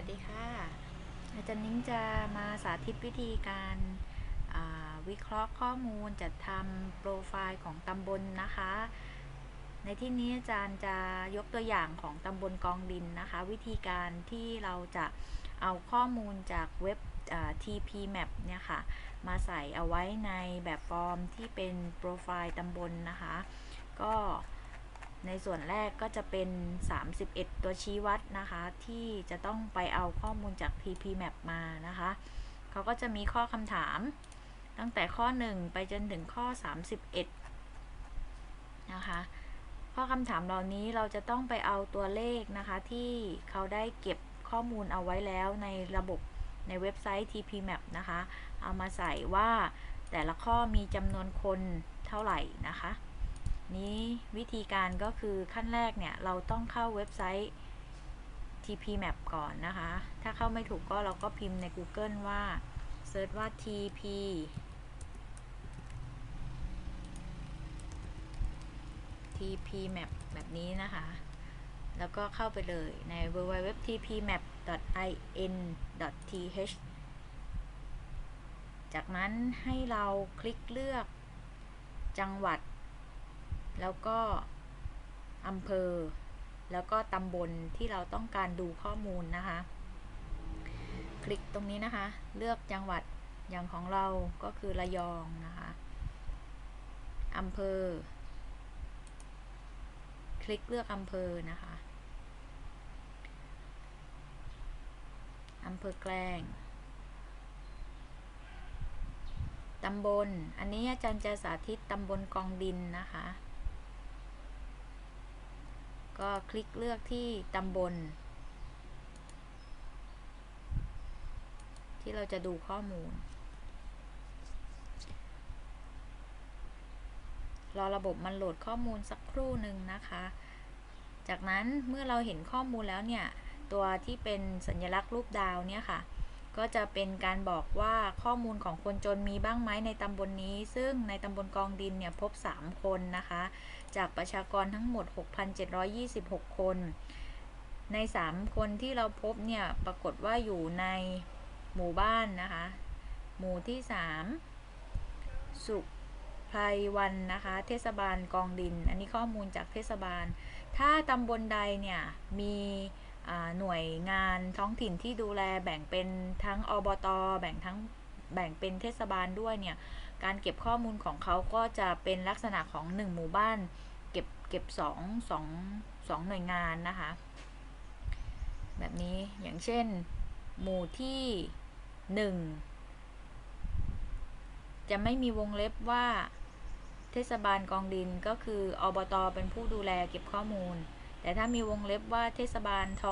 วัสดีค่ะ อาจารย์นิ้งจะมาสาธิตวิธีการาวิเคราะห์ข้อมูลจัดทำโปรไฟล์ของตำบลนะคะ ในที่นี้อาจารย์จะยกตัวอย่างของตำบลกองดินนะคะ วิธีการที่เราจะเอาข้อมูลจากเว็บ TP Map เนี่ยค่ะ มาใส่เอาไว้ในแบบฟอร์มที่เป็นโปรไฟล์ตำบลนะคะ ก็ ในส่วนแรกก็จะเป็น 31 ตัวชี้วัดนะคะ ที่จะต้องไปเอาข้อมูลจาก TP Map มานะคะเขาก็จะมีข้อคำถาม ตั้งแต่ข้อ 1 ไปจนถึงข้อ 31 นะคะข้อคำถามเหล่านี้เราจะต้องไปเอาตัวเลขนะคะ ที่เขาได้เก็บข้อมูลเอาไว้แล้วในระบบในเว็บไซต์ TP Map นะคะ เอามาใส่ว่าแต่ละข้อมีจำนวนคนเท่าไหร่นะคะ นี้วิธีการก็คือขั้นแรกเนี่ย เราต้องเข้าเว็บไซต์ TP Map ก่อนนะคะ ถ้าเข้าไม่ถูกก็เราก็พิมพ์ใน Google ว่าเซิร์ชว่า TP TP Map แบบนี้นะคะ แล้วก็เข้าไปเลยใน www.tpmap.in.th จากนั้นให้เราคลิกเลือกจังหวัด แล้วก็อำเภอ แล้วก็ตำบลที่เราต้องการดูข้อมูลนะคะ คลิกตรงนี้นะคะ เลือกจังหวัดอย่างของเราก็คือระยองนะคะอำเภอ คลิกเลือกอำเภอนะคะอำเภอแกลงตำบล อันนี้อาจารย์จะสาธิตตำบลกองดินนะคะ ก็คลิกเลือกที่ตำบล ที่เราจะดูข้อมูล รอระบบมันโหลดข้อมูลสักครู่หนึ่งนะคะ จากนั้นเมื่อเราเห็นข้อมูลแล้วเนี่ย ตัวที่เป็นสัญลักษณ์รูปดาวเนี่ยค่ะก็จะเป็นการบอกว่าข้อมูลของคนจนมีบ้างไหมในตำบลนนี้ ซึ่งในตำบลกองดินเนี่ยพบ 3 คนนะคะ จากประชากรทั้งหมด 6,726 คน ใน 3 คนที่เราพบเนี่ย ปรากฏว่าอยู่ในหมู่บ้านนะคะ หมู่ที่ 3 สุไพรวันนะคะ เทศบาลกองดิน อันนี้ข้อมูลจากเทศบาล ถ้าตำบลใดเนี่ย มีหน่วยงานท้องถิ่นที่ดูแลแบ่งเป็นทั้งอบตแบ่งทั้งแบ่งเป็นเทศบาลด้วยเนี่ย การเก็บข้อมูลของเขาก็จะเป็นลักษณะของ 1 หมู่บ้าน ก็บเก็บสองสองสองหน่วยงานนะคะ แบบนี้อย่างเช่น หมู่ที่1จะไม่มีวงเล็บว่าเทศบาลกองดินก็คืออบตเป็นผู้ดูแลเก็บข้อมูล แต่ถ้ามีวงเล็บว่าเทศบาลท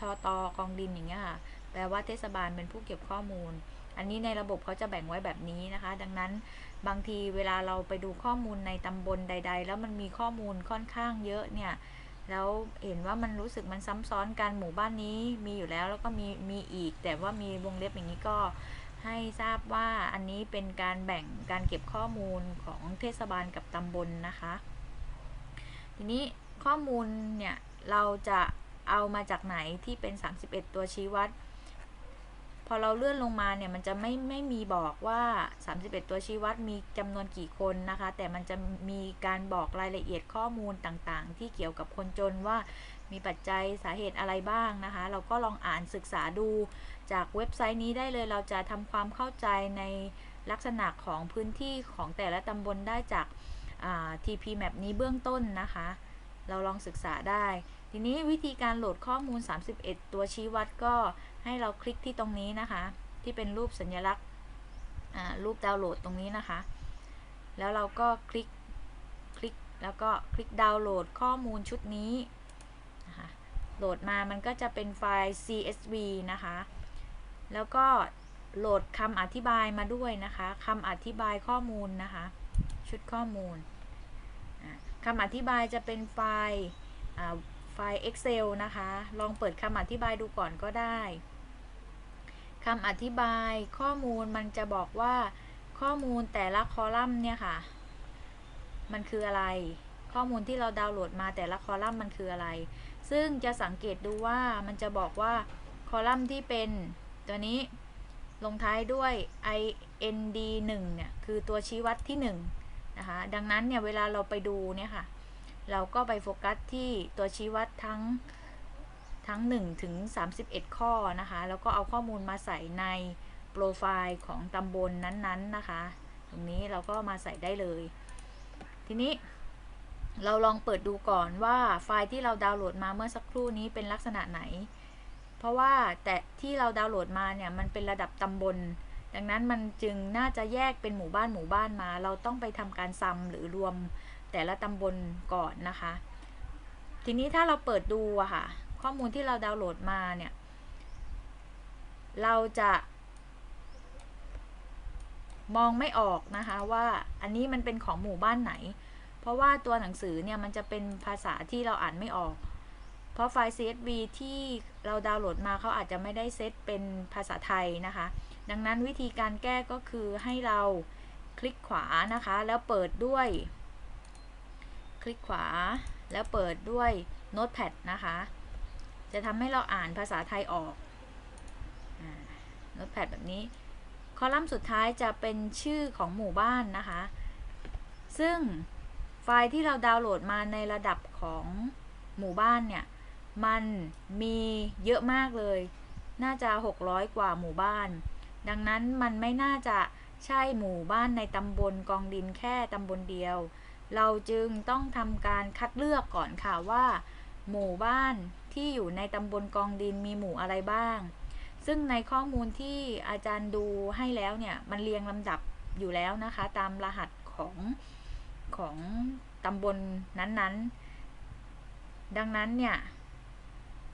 ทตกองดินอย่างเงี้ยค่ะแปลว่าเทศบาลเป็นผู้เก็บข้อมูล อันนี้ในระบบเขาจะแบ่งไว้แบบนี้นะคะ ดังนั้น บางทีเวลาเราไปดูข้อมูลในตำบลใด ๆ แล้วมันมีข้อมูลค่อนข้างเยอะเนี่ยแล้วเห็นว่ามันรู้สึกมันซ้ำซ้อนกันหมู่บ้านนี้มีอยู่แล้วแล้วก็มีมีอีก แต่ว่ามีวงเล็บอย่างนี้ก็ให้ทราบว่าอันนี้เป็นการแบ่งการเก็บข้อมูลของเทศบาลกับตำบลนะคะ ทีนี้ข้อมูลเนี่ยเราจะเอามาจากไหนที่เป็น 31 ตัวชี้วัด พอเราเลื่อนลงมาเนี่ยมันจะไม่ไม่มีบอกว่า 31 ตัวชี้วัดมีจำนวนกี่คนนะคะ แต่มันจะมีการบอกรายละเอียดข้อมูลต่างๆ ที่เกี่ยวกับคนจนว่ามีปัจจัยสาเหตุอะไรบ้างนะคะ เราก็ลองอ่านศึกษาดูจากเว็บไซต์นี้ได้เลยเราจะทำความเข้าใจในลักษณะของพื้นที่ของแต่ละตำบลได้จาก TP Map นี้เบื้องต้นนะคะ เราลองศึกษาได้ ทีนี้วิธีการโหลดข้อมูล 31 ตัวชี้วัดก็ให้เราคลิกที่ตรงนี้นะคะ ที่เป็นรูปสัญลักษณ์รูปดาวน์โหลดตรงนี้นะคะ แล้วเราก็คลิกคลิกแล้วก็คลิกดาวน์โหลดข้อมูลชุดนี้นะคะโหลดมามันก็จะเป็นไฟล์ CSV นะคะ แล้วก็โหลดคำอธิบายมาด้วยนะคะคำอธิบายข้อมูลนะคะ ชุดข้อมูลคำอธิบายจะเป็นไฟล์ ล์ Excel นะคะ ลองเปิดคำอธิบายดูก่อนก็ได้คำอธิบายข้อมูลมันจะบอกว่าข้อมูลแต่ละคอลัมน์เนี่ยค่ะ มันคืออะไร ข้อมูลที่เราดาวน์โหลดมาแต่ละคอลัมน์มันคืออะไร ซึ่งจะสังเกตดูว่ามันจะบอกว่าคอลัมน์ที่เป็นตัวนี้ลงท้ายด้วย ind 1เนี่ย คือตัวชี้วัดที่ 1 นะคะ ดังนั้นเนี่ย เวลาเราไปดูเนี่ยค่ะ เราก็ไปโฟกัสที่ตัวชี้วัดทั้งทั้ง 1 ถึง 31 ข้อนะคะ แล้วก็เอาข้อมูลมาใส่ในโปรไฟล์ของตำบลนนั้นๆนะคะ ตรงนี้เราก็มาใส่ได้เลย ทีนี้เราลองเปิดดูก่อนว่าไฟล์ที่เราดาวน์โหลดมาเมื่อสักครู่นี้เป็นลักษณะไหน เพราะว่าแต่ที่เราดาวน์โหลดมาเนี่ยมันเป็นระดับตำบล ดังนั้นมันจึงน่าจะแยกเป็นหมู่บ้านหมู่บ้านมา เราต้องไปทำการซัมหรือรวม แต่ละตำบลก่อนนะคะ ทีนี้ถ้าเราเปิดดูอะค่ะ ข้อมูลที่เราดาวน์โหลดมาเนี่ย เราจะมองไม่ออกนะคะว่าอันนี้มันเป็นของหมู่บ้านไหน เพราะว่าตัวหนังสือเนี่ยมันจะเป็นภาษาที่เราอ่านไม่ออก เพราะไฟล์ CSV ที่เราดาวน์โหลดมาเขาอาจจะไม่ได้เซตเป็นภาษาไทยนะคะ ดังนั้นวิธีการแก้ก็คือให้เราคลิกขวานะคะ แล้วเปิดด้วย คลิกขวา แล้วเปิดด้วย Notepad นะคะ จะทำให้เราอ่านภาษาไทยออก Notepad แบบนี้ คอลัมน์สุดท้ายจะเป็นชื่อของหมู่บ้านนะคะ ซึ่งไฟล์ที่เราดาวน์โหลดมาในระดับของหมู่บ้านเนี่ย มันมีเยอะมากเลย น่าจะ 600 กว่าหมู่บ้าน ดังนั้นมันไม่น่าจะใช่หมู่บ้านในตำบลกองดินแค่ตำบลเดียว เราจึงต้องทำการคัดเลือกก่อนค่ะว่า หมู่บ้านที่อยู่ในตำบลกองดินมีหมู่อะไรบ้าง ซึ่งในข้อมูลที่อาจารย์ดูให้แล้วเนี่ย มันเรียงลำดับอยู่แล้วนะคะ ตามรหัสของของตำบลนั้นๆ ดังนั้นเนี่ย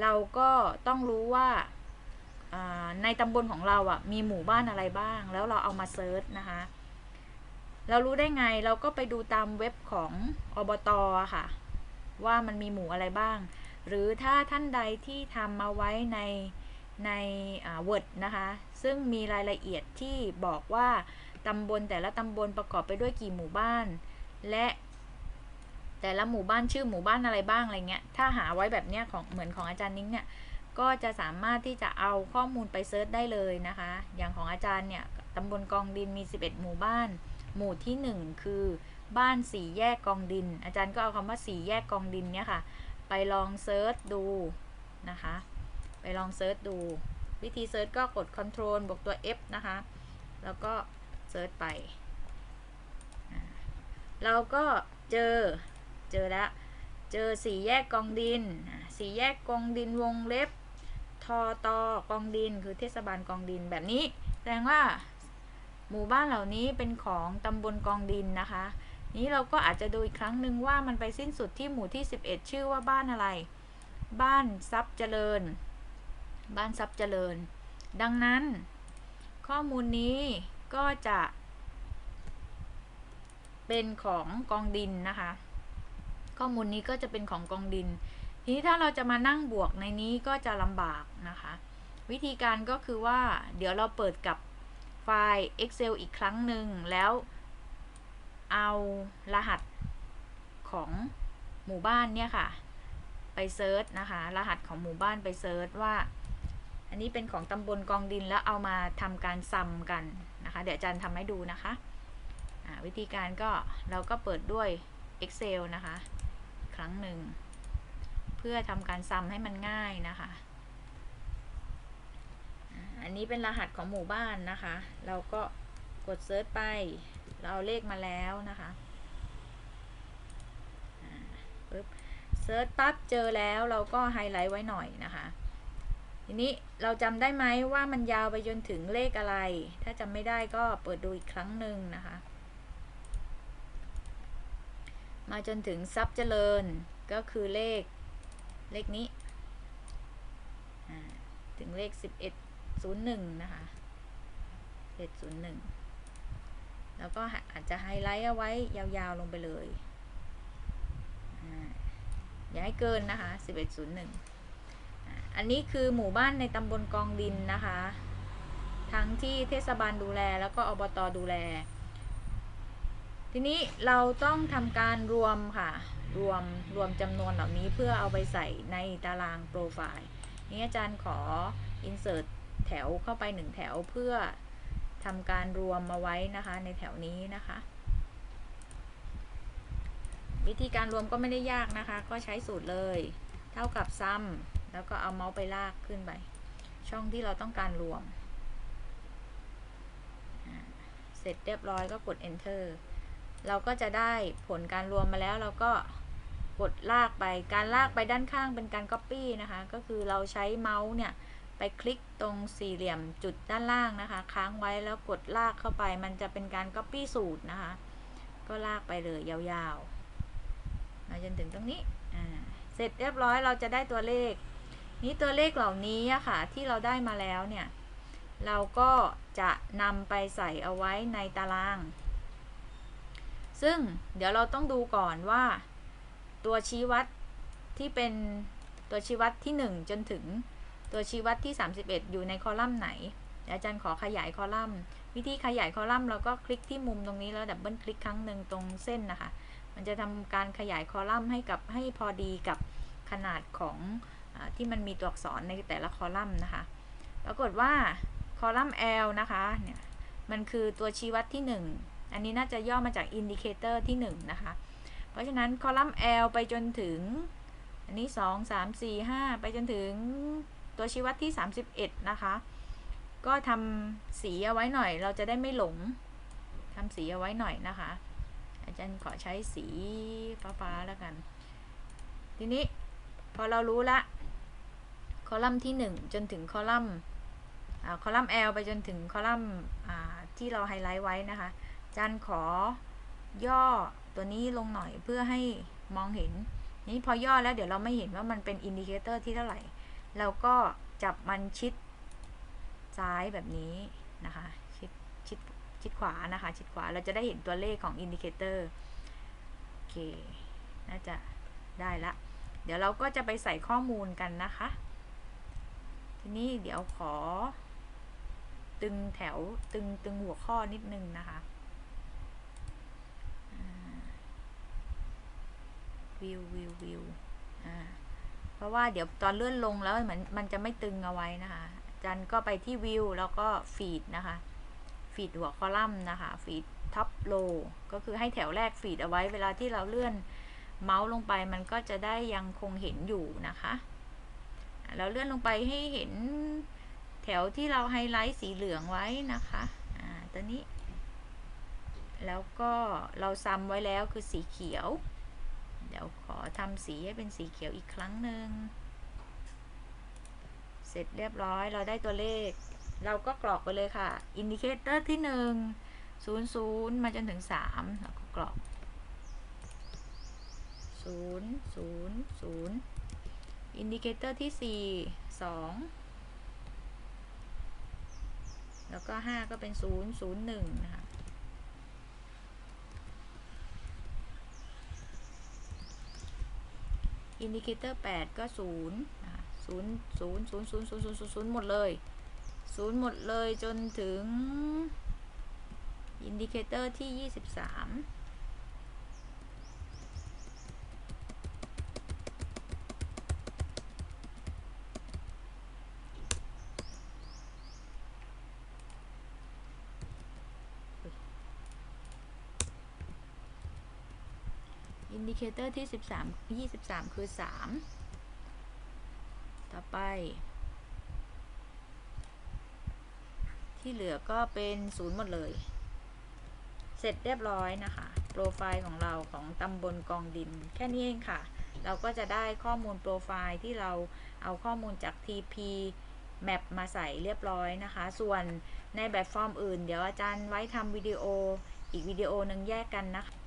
เราก็ต้องรู้ว่าในตำบลของเราอะ่ะมีหมู่บ้านอะไรบ้าง แล้วเราเอามาเซิร์ชนะคะ เรารู้ได้ไงเราก็ไปดูตามเว็บของอบตอค่ะ ว่ามันมีหมู่อะไรบ้าง หรือถ้าท่านใดที่ทำมาไว้ในในเวิร์ดนะคะ ซึ่งมีรายละเอียดที่บอกว่าตำบลแต่ละตำบลประกอบไปด้วยกี่หมู่บ้าน และแต่ละหมู่บ้านชื่อหมู่บ้านอะไรบ้างอะไรเงี้ย ถ้าหาไว้แบบเนี้ยของเหมือนของอาจารย์นิ้งเนี่ย ก็จะสามารถที่จะเอาข้อมูลไปเซิร์ชได้เลยนะคะ อย่างของอาจารย์เนี่ยตำบลกองดินมี 11 หมู่บ้าน หมู่ที่ 1 คือบ้านสีแยกกองดิน อาจารย์ก็เอาคำว่าสีแยกกองดินเนี่ยค่ะ ไปลองเซิร์ชดูนะคะ ไปลองเซิร์ชดู วิธีเซิร์ชก็กด Ctrl บวกตัว F นะคะ แล้วก็เซิร์ชไป เราก็เจอ เจอแล้ว เจอสีแยกกองดิน สีแยกกองดินวงเล็บ ทอตอกองดิน คือเทศบาลกองดินแบบนี้ แสดงว่า หมู่บ้านเหล่านี้เป็นของตำบลกองดินนะคะ นี้เราก็อาจจะดูอีกครั้งหนึ่งว่ามันไปสิ้นสุดที่หมู่ที่ 11 ชื่อว่าบ้านอะไร บ้านทรัพย์เจริญ บ้านทรัพย์เจริญ ดังนั้น ข้อมูลนี้ก็จะ เป็นของกองดินนะคะ ข้อมูลนี้ก็จะเป็นของกองดิน ทีนี้ถ้าเราจะมานั่งบวกในนี้ก็จะลำบากนะคะ วิธีการก็คือว่าเดี๋ยวเราเปิดกับ ไฟล์ Excel อีกครั้งหนึ่งแล้วเอารหัสของหมู่บ้านเนี่ยค่ะ ไปเซิร์ชนะคะ รหัสของหมู่บ้านไปเซิร์ชว่า อันนี้เป็นของตำบลกองดินแล้วเอามาทำการซัมกันนะคะ เดี๋ยวอาจารย์ทำให้ดูนะคะวิธีการก็เราก็เปิดด้วย Excel นะคะ ครั้งหนึ่ง เพื่อทำการซ้ำให้มันง่ายนะคะ อันนี้เป็นรหัสของหมู่บ้านนะคะ เราก็กดเซิร์ชไป เราเอาเลขมาแล้วนะคะปึ๊บเซิร์ชปั๊บเจอแล้วเราก็ไฮไลท์ไว้หน่อยนะคะ ทีนี้เราจำได้ไหมว่ามันยาวไปจนถึงเลขอะไร ถ้าจำไม่ได้ก็เปิดดูอีกครั้งหนึ่งนะคะ มาจนถึงทรัพย์เจริญก็คือเลขเลขนี้ถึงเลข 1101 นะคะ1101 แล้วก็อาจจะไฮไลท์เอาไว้ยาวๆลงไปเลย อย่าให้เกินนะคะ 1101 อันนี้คือหมู่บ้านในตำบลกองดินนะคะ ทั้งที่เทศบาลดูแลแล้วก็อบตดูแล ทีนี้เราต้องทำการรวมค่ะ รวมรวมจำนวนเหล่านี้เพื่อเอาไปใส่ในตารางโปรไฟล์ นี้อาจารย์ขอ insert แถวเข้าไปหนึ่งแถวเพื่อทำการรวมมาไว้นะคะในแถวนี้นะคะ วิธีการรวมก็ไม่ได้ยากนะคะ ก็ใช้สูตรเลย เท่ากับซ้ำแล้วก็เอาเมาส์ไปลากขึ้นไป ช่องที่เราต้องการรวม เสร็จเรียบร้อยก็กด enter เราก็จะได้ผลการรวมมาแล้วเราก็กดลากไป การลากไปด้านข้างเป็นการ copy นะคะ ก็คือเราใช้เมาส์เนี่ย ไปคลิกตรงสี่เหลี่ยมจุดด้านล่างนะคะ ค้างไว้แล้วกดลากเข้าไป มันจะเป็นการ copy สูตรนะคะ ก็ลากไปเลยยาวๆมาจนถึงตรงนี้เสร็จเรียบร้อยเราจะได้ตัวเลข นี้ตัวเลขเหล่านี้อะค่ะ ที่เราได้มาแล้วเนี่ย เราก็จะนำไปใส่เอาไว้ในตาราง ซึ่งเดี๋ยวเราต้องดูก่อนว่า ตัวชี้วัดที่เป็นตัวชี้วัดที่ 1 จนถึง ตัวชี้วัดที่ 31 อยู่ในคอลัมน์ไหนอาจารย์ขอขยายคอลัมน์ วิธีขยายคอลัมน์เราก็คลิกที่มุมตรงนี้แล้วดับเบิลคลิกครั้งหนึ่งตรงเส้นนะคะ มันจะทำการขยายคอลัมน์ให้กับให้พอดีกับขนาดของอที่มันมีตัวอักษรในแต่ละคอลัมน์นะคะ ปรากฏว่าคอลัมน์ L นะคะเนี่ยมันคือตัวชี้วัดที่ 1 อันนี้น่าจะย่อมาจากอินดิเคเตอร์ที่ 1 นะคะ เพราะฉะนั้นคอลัมน์ L ไปจนถึง อันนี้ 2 3 4 5 ไปจนถึง ตัวชี้วัดที่ 31 นะคะ ก็ทำสีเอาไว้หน่อย เราจะได้ไม่หลงทำสีเอาไว้หน่อยนะคะ อาจารย์ขอใช้สีฟ้าๆแล้วกัน ทีนี้พอเรารู้ละ คอลัมน์ที่ 1 จนถึงคอลัมน์คอลัมน์ L ไปจนถึงคอลัมน์ที่เราไฮไลท์ไว้นะคะจันขอย่อตัวนี้ลงหน่อยเพื่อให้มองเห็น นี้พอย่อแล้วเดี๋ยวเราไม่เห็นว่ามันเป็นอินดิเคเตอร์ที่เท่าไหร่ เราก็จับมันชิดซ้ายแบบนี้นะคะ ชิดชิดชิดขวานะคะ ชิดขวาเราจะได้เห็นตัวเลขของอินดิเคเตอร์โอเค น่าจะได้ละ เดี๋ยวเราก็จะไปใส่ข้อมูลกันนะคะ ทีนี้เดี๋ยวขอ ตึงแถวตึงตึงหัวข้อนิดนึงนะคะวิววิววิวอ่า เพราะว่าเดี๋ยวตอนเลื่อนลงแล้วเหมือนมันจะไม่ตึงเอาไว้นะคะจันก็ไปที่วิวแล้วก็ฟีดนะคะ ฟีดหัวคอลัมน์นะคะฟีดท็อปโลก็คือให้แถวแรกฟีดเอาไว้เวลาที่เราเลื่อนเมาส์ลงไปมันก็จะได้ยังคงเห็นอยู่นะคะเราเลื่อนลงไปให้เห็นแถวที่เราไฮไลท์สีเหลืองไว้นะคะอ่าตอนนี้ แล้วก็เราซ้ำไว้แล้วคือสีเขียว เดี๋ยวขอทำสีให้เป็นสีเขียวอีกครั้งหนึ่ง เสร็จเรียบร้อยเราได้ตัวเลข เราก็กรอกไปเลยค่ะ อินดิเคเตอร์ที่ 1 0 0 มาจนถึง 3 เราก็กรอก 0 0 0 อินดิเคเตอร์ที่ 4 2 แล้วก็ 5 ก็เป็น 0 0 1 นะคะ อินดิเคเตอร์ 8 ก็0นะคะ0 0 0 0 0 0 0 0หมดเลย0หมดเลยจนถึงอินดิเคเตอร์ที่ 23 เคเตอร์ที่ 13 23 คือ 3 ต่อไป ที่เหลือก็เป็น0หมดเลย เสร็จเรียบร้อยนะคะ โปรไฟล์ของเราของตำบลกองดิน แค่นี้เองค่ะ เราก็จะได้ข้อมูลโปรไฟล์ที่เราเอาข้อมูลจาก TP Map มาใส่เรียบร้อยนะคะ ส่วนในแบบฟอร์มอื่น เดี๋ยวอาจารย์ไว้ทำวิดีโออีกวิดีโอหนึ่งแยกกันนะคะ